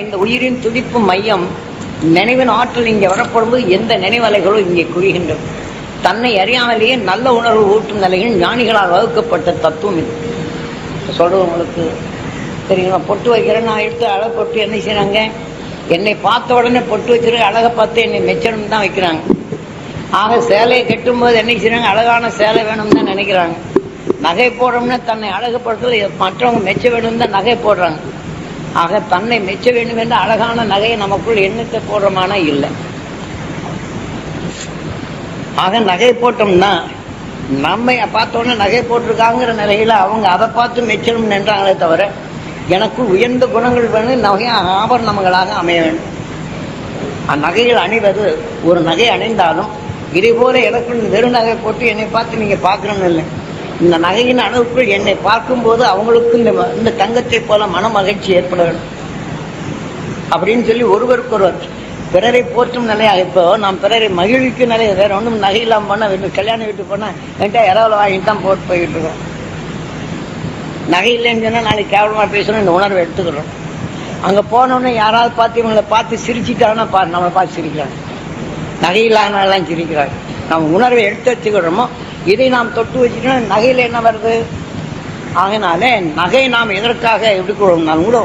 இந்த உயிரின் துடிப்பு மையம் நினைவின் ஆற்றல் இங்கே வரப்படும்போது எந்த நினைவலைகளும் இங்கே குவிகின்றது தன்னை அறியாமலேயே நல்ல உணர்வு ஊட்டும் நிலையில் ஞானிகளால் வகுக்கப்பட்ட தத்துவம் இது. சொல்றவங்களுக்கு தெரியுமா? பொட்டு வைக்கிறேன் நான் எடுத்து அழகு பொட்டு என்ன செய்கிறாங்க என்னை பார்த்த உடனே பொட்டு வச்சிருக்க அழகை பார்த்து என்னை மெச்சணும் தான் வைக்கிறாங்க. ஆக சேலையை கட்டும்போது என்ன செய்கிறாங்க அழகான சேலை வேணும்னு தான் நினைக்கிறாங்க. நகை போடுறோம்னா தன்னை அழகுப்படுத்துறது மற்றவங்க மெச்ச வேணும் தான் நகை போடுறாங்க. ஆக தன்னை மெச்ச வேண்டும் என்று அழகான நகையை நமக்குள் எண்ணத்தை போடுறோமானா இல்லை. ஆக நகை போட்டோம்னா நம்ம பார்த்தோன்னே நகை போட்டிருக்காங்கிற நிலையில அவங்க அதை பார்த்து மெச்சணும் நின்றாங்களே தவிர எனக்கு உயர்ந்த குணங்கள் வேணும் நகையாக ஆபரணங்களாக அமைய வேண்டும். அந்நகைகள் அணிவது ஒரு நகை அணிந்தாலும் இதே போல எனக்கு வெறும் நகை போட்டு என்னை பார்த்து நீங்கள் பார்க்கணும்னு இல்லை. இந்த நகையின் அளவுக்குள் என்னை பார்க்கும்போது அவங்களுக்கு இந்த இந்த தங்கத்தை போல மன மகிழ்ச்சி ஏற்பட வேண்டும். அப்படின்னு சொல்லி ஒருவருக்கொருவர் பிறரை போற்றும் நிலையாக இப்போ நாம் பிறரை மகிழ்விக்கும் நிலையை வேற ஒன்றும் நகை இல்லாமல் போனா வீட்டு கல்யாண வீட்டுக்கு போனால் என்கிட்ட இரவில் வாங்கிட்டு தான் போட்டு போய்கிட்டு இருக்கோம். நகை இல்லைன்னு சொன்னால் நாளைக்கு கேவலமாக பேசணும் இந்த உணர்வை எடுத்துக்கிறோம். அங்கே போனோடனே யாராவது பார்த்து இவங்களை பார்த்து சிரிச்சிட்டாங்கன்னா பா நம்மளை பார்த்து சிரிக்கிறாங்க. நகை இல்லாதனாலாம் சிரிக்கிறாங்க. நம்ம உணர்வை எடுத்து வச்சுக்கிறோமோ இதை நாம் தொட்டு வச்சுட்டோம்னா நகையில் என்ன வருது? அதனால நகை நாம் எதற்காக எடுக்கிறோம்னாலும் கூட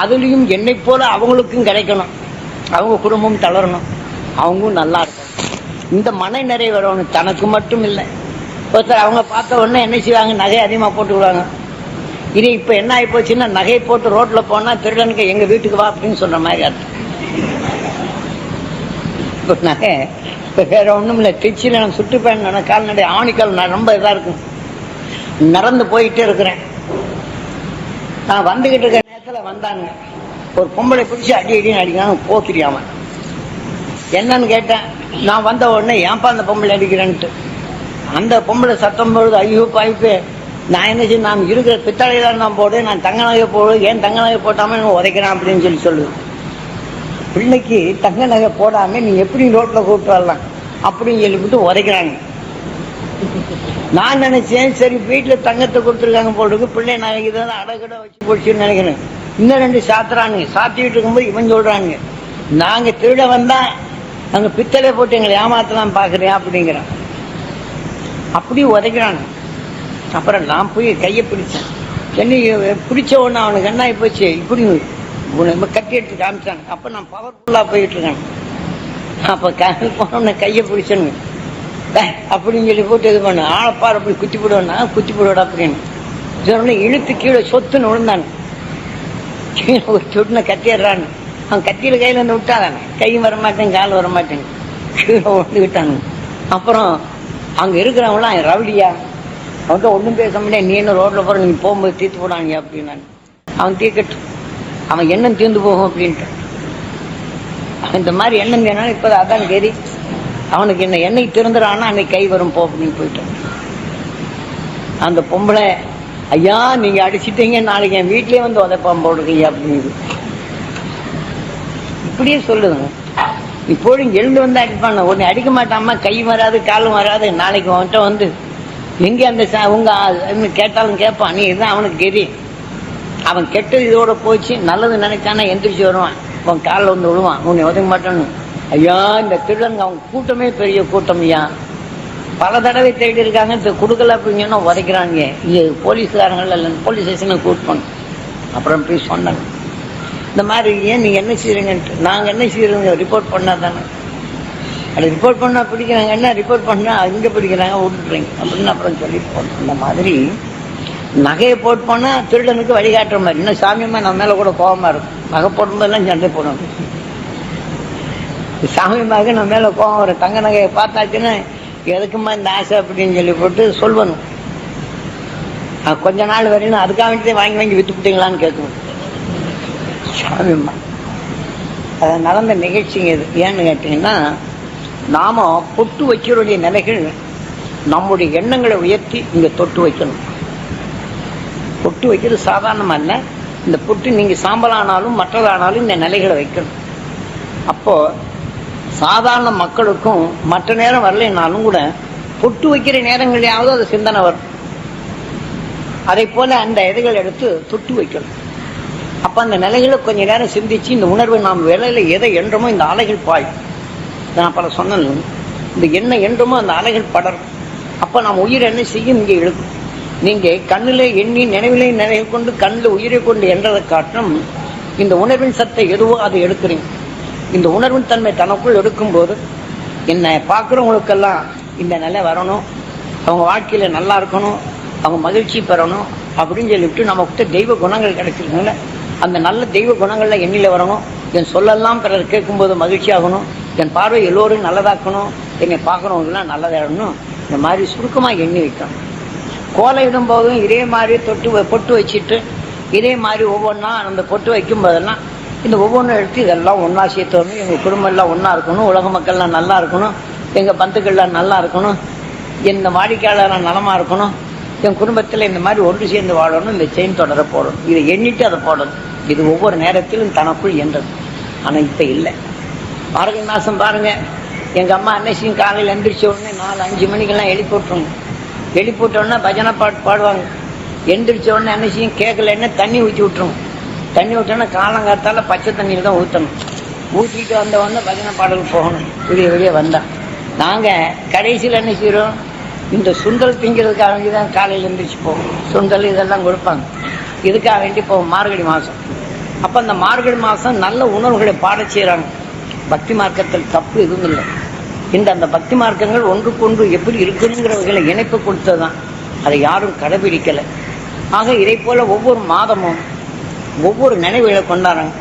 அதுலேயும் என்னை போல அவங்களுக்கும் கிடைக்கணும். அவங்க குடும்பம் தளரணும். அவங்களும் நல்லா இருக்கணும். இந்த மன நிறைவு வரணும். தனக்கு மட்டும் இல்லை. ஒருத்தர் அவங்க பார்த்த உடனே என்ன செய்வாங்க? நகை அதிகமாக போட்டு விடுவாங்க. இது இப்போ என்ன ஆகி போச்சுன்னா நகை போட்டு ரோட்டில் போனால் திருடனுக்கு எங்கள் வீட்டுக்கு வா அப்படின்னு சொல்கிற மாதிரி அர்த்தம். இப்போ நகை இப்போ வேற ஒன்றும் இல்லை. திருச்சியில் நான் சுற்றுப்பயணம் கால்நடை ஆணிக்கால் நான் ரொம்ப இதாக இருக்கும். நடந்து போயிட்டே இருக்கிறேன். நான் வந்துகிட்டு இருக்கிற நேரத்தில் வந்தாங்க ஒரு பொம்பளை பிடிச்சி அடி அடின்னு அடிக்கிறாங்க போக்கிரியாம என்னன்னு கேட்டேன். நான் வந்த உடனே ஏன்பா அந்த பொம்பளை அடிக்கிறேன்ட்டு. அந்த பொம்பளை சத்தம் பொழுது ஐயோ பாய்ப்பு நான் என்ன செய்ய நான் இருக்கிற பித்தளை நான் போடு நான் தங்க நகை போடு ஏன் தங்க நகை போட்டாம நான் உதைக்கிறேன்? அப்படின்னு சொல்லி சொல்லு. பிள்ளைக்கு தங்க நகை போடாம நீ எப்படி ரோட்ல கூப்பிட்டு வரலாம்? அப்படின்னு சொல்லிவிட்டு உதைக்கிறாங்க. நான் நினைச்சேன் சரி வீட்டுல தங்கத்தை கொடுத்துருக்காங்க போட்டுருக்கு பிள்ளை நான் இதான் அடகட வச்சு போச்சுன்னு நினைக்கிறேன். இன்னும் ரெண்டு சாத்துறானுங்க சாத்திட்டு இருக்கும்போது இவன் சொல்றானுங்க நாங்க திருட வந்தா நாங்க பித்தளை போட்டு எங்களை ஏமாத்தலாம் பாக்குறேன் அப்படிங்கிறான். அப்படி உதைக்கிறானுங்க அப்புறம் நான் போய் கையை பிடிச்சேன். சென்னை பிடிச்ச உடனே அவனுக்கு என்ன போச்சு? இப்படி கட்டி எடுத்து காமிச்சாங்க அப்ப நான் பவர்ஃபுல்லா போயிட்டு இருக்கேன். அப்ப கல் போன கையை பிடிச்சனுங்க. அப்படின்னு சொல்லி போட்டு இது பண்ண. ஆளப்பார் அப்படி குத்தி போடுவேன்னா குத்தி போடுவாடா அப்படின்னு. சொன்ன இழுத்து கீழே சொத்துன்னு விழுந்தானு கீழே ஒரு சொட்டுன கத்திடுறான்னு அவன் கத்தியில கையில வந்து விட்டாதானே? கையும் வரமாட்டேங்க கால் வரமாட்டேங்க கீழே விழுந்துக்கிட்டானு அப்புறம் அங்க இருக்கிறவங்களாம் ரவுடியா? அவன்கிட்ட ஒன்றும் பேச முடியாது நீ என்ன ரோட்ல போற நீ போகும்போது தீர்த்து போடாங்க அப்படின்னு அவன் தீர்க்கட்டு அவன் எண்ணம் தீர்ந்து போகும் அப்படின்ட்டு. இந்த மாதிரி எண்ணம் வேணாலும் இப்போ அதான் கெரி அவனுக்கு என்ன எண்ணெய் திறந்துறான்னா அன்னைக்கு கை வரும் போ அப்படின்னு போயிட்டான் அந்த பொம்பளை ஐயா நீங்க அடிச்சிட்டீங்க நாளைக்கு என் வீட்லயே வந்து உதைப்பான் போடுறீங்க அப்படின்னு இப்படியே சொல்லுதுங்க. இப்போதும் எழுந்து வந்து அடிப்பான உன்னை அடிக்க மாட்டாமா கை வராது காலும் வராது நாளைக்கு அவன்கிட்ட வந்து எங்கே அந்த உங்க கேட்டாலும் கேட்பான் நீ இதுதான் அவனுக்கு கெதி. அவன் கெட்டது இதோட போச்சு நல்லது நினைச்சானா எந்திரிச்சு வருவான். உன் காலில் வந்து விழுவான். உன்னை உதவ மாட்டான்னு ஐயா இந்த திருடங்க அவங்க கூட்டமே பெரிய கூட்டம் ஐயா. பல தடவை தேடி இருக்காங்க. இந்த கொடுக்கல அப்படின்னு சொன்னால் உதைக்கிறாங்க. இங்கே போலீஸ்காரங்கள் இல்லை போலீஸ் ஸ்டேஷனுக்கு கூட்டணும் அப்புறம் போய் சொன்னாங்க இந்த மாதிரி ஏன் நீங்கள் என்ன செய்கிறீங்கன்ட்டு நாங்கள் என்ன செய்கிறோங்க ரிப்போர்ட் பண்ணாதானே. அது ரிப்போர்ட் பண்ணால் பிடிக்கிறாங்கன்னா ரிப்போர்ட் பண்ணால் இங்க பிடிக்கிறாங்க விட்டுறீங்க அப்படின்னு அப்புறம் சொல்லி போனோம் இந்த மாதிரி நகையை போட்டு போனால் திருடனுக்கு வழிகாட்டுற மாதிரி. இன்னும் சாமியம்மா நம்ம மேலே கூட கோபமாக இருக்கும். நகை போடும்போதெல்லாம் சண்டை போடணும் சாமியமாக நம்ம மேலே கோபம் வரும். தங்க நகையை பார்த்தாச்சுன்னா எதுக்குமா இந்த ஆசை அப்படின்னு சொல்லி போட்டு சொல்லணும் கொஞ்ச நாள் வரையிலும் அதுக்காக வாங்கி வாங்கி விற்று விட்டீங்களான்னு கேட்கணும். சாமியம்மா. அது நடந்த நிகழ்ச்சிங்க இது. ஏன்னு கேட்டிங்கன்னா நாம பொட்டு வைக்கிறோடைய நிலைகள் நம்முடைய எண்ணங்களை உயர்த்தி இங்க தொட்டு வைக்கணும். பொட்டு வைக்கிறது சாதாரணமா இல்ல. இந்த புட்டு நீங்க சாம்பலானாலும் மற்றதானாலும் இந்த நிலைகளை வைக்கணும். அப்போ சாதாரண மக்களுக்கும் மற்ற நேரம் வரலைனாலும் கூட பொட்டு வைக்கிற நேரங்களையாவது அது சிந்தனை வரும். அதை போல அந்த இதைகள் எடுத்து தொட்டு வைக்கணும். அப்ப அந்த நிலைகளை கொஞ்ச நேரம் சிந்திச்சு இந்த உணர்வை நாம் வேலையில எதை என்றமோ இந்த அலைகள் பாயும். நான் பல சொன்னேன். இந்த என்ன என்றுமோ அந்த அலைகள் படரும். அப்போ நாம் உயிர் என்ன செய்யும்? இங்கே எழுதும். நீங்கள் கண்ணிலே எண்ணி நினைவிலே நினைவு கொண்டு கண்ணில் உயிரை கொண்டு என்றதை காட்டும் இந்த உணர்வின் சத்தை எதுவோ அதை எடுக்கிறீங்க. இந்த உணர்வின் தன்மை தனக்குள் எடுக்கும்போது என்னை பார்க்குறவங்களுக்கெல்லாம் இந்த நிலை வரணும். அவங்க வாழ்க்கையில் நல்லா இருக்கணும். அவங்க மகிழ்ச்சி பெறணும். அப்படின்னு சொல்லிவிட்டு நம்மக்கிட்ட தெய்வ குணங்கள் கிடைச்சிருக்கனால அந்த நல்ல தெய்வ குணங்கள்லாம் எண்ணில் வரணும். என் சொல்லெல்லாம் பிறர் கேட்கும்போது மகிழ்ச்சி ஆகணும். என் பார்வை எல்லோரும் நல்லதாக்கணும் என்னை பார்க்குறவங்கலாம் நல்லதாகணும் இந்த மாதிரி சுருக்கமாக எண்ணி வைக்கணும். கோலை இடும்போதும் இதே மாதிரி தொட்டு வ- பொட்டு வச்சுட்டு இதே மாதிரி ஒவ்வொன்றா அந்த பொட்டு வைக்கும் போதெல்லாம் இந்த ஒவ்வொன்றும் எடுத்து இதெல்லாம் ஒன்றா சேர்த்து வரணும். எங்கள் குடும்பம் எல்லாம் ஒன்றா இருக்கணும் உலக மக்கள்லாம் நல்லா இருக்கணும் எங்கள் பந்துக்கள்லாம் நல்லா இருக்கணும் இந்த வாடிக்கையாளர்லாம் நலமாக இருக்கணும் என் குடும்பத்தில் இந்த மாதிரி ஒன்று சேர்ந்து வாழணும் இந்த செயின் தொடர போடணும். இதை எண்ணிட்டு அதை போடணும். இது ஒவ்வொரு நேரத்திலும் தனக்குள் என்றது ஆனால் இப்போ இல்லை. மார்கழி மாதம் பாருங்கள் எங்கள் அம்மா அன்னைசியும் காலையில் எந்திரிச்ச உடனே நாலு அஞ்சு மணிக்கெல்லாம் எழுப்பி விட்ருங்க எழுப்பி விட்ட பஜனை பாட்டு பாடுவாங்க. எந்திரிச்ச உடனே அன்னைக்கும் கேட்கலன்னா தண்ணி ஊற்றி விட்ருங்க தண்ணி விட்டோன்னா காலங்காத்தால் பச்சை தண்ணியில் தான் ஊற்றணும் ஊற்றிட்டு வந்த உடனே பஜனை பாடலுக்கு போகணும். வெளியே வெளியே வந்தால் நாங்கள் கடைசியில் என்ன செய்கிறோம் இந்த சுண்டல் திங்கிறதுக்காக வேண்டி தான் காலையில் எந்திரிச்சு போவோம். சுண்டல் இதெல்லாம் கொடுப்பாங்க. இதுக்காக வேண்டி போவோம் மார்கழி மாதம் அப்போ அந்த மார்கழி மாதம் நல்ல உணவுகளை பாட செய்கிறாங்க பக்தி மார்க்கத்தில் தப்பு எதுவும் இல்லை இந்த அந்த பக்தி மார்க்கங்கள் ஒன்றுக்கொன்று எப்படி இருக்குங்கிறவர்களை இணைப்பு கொடுத்ததுதான். அதை யாரும் கடைபிடிக்கலை. ஆக இதை போல ஒவ்வொரு மாதமும் ஒவ்வொரு நினைவுகளை கொண்டாடுறாங்க.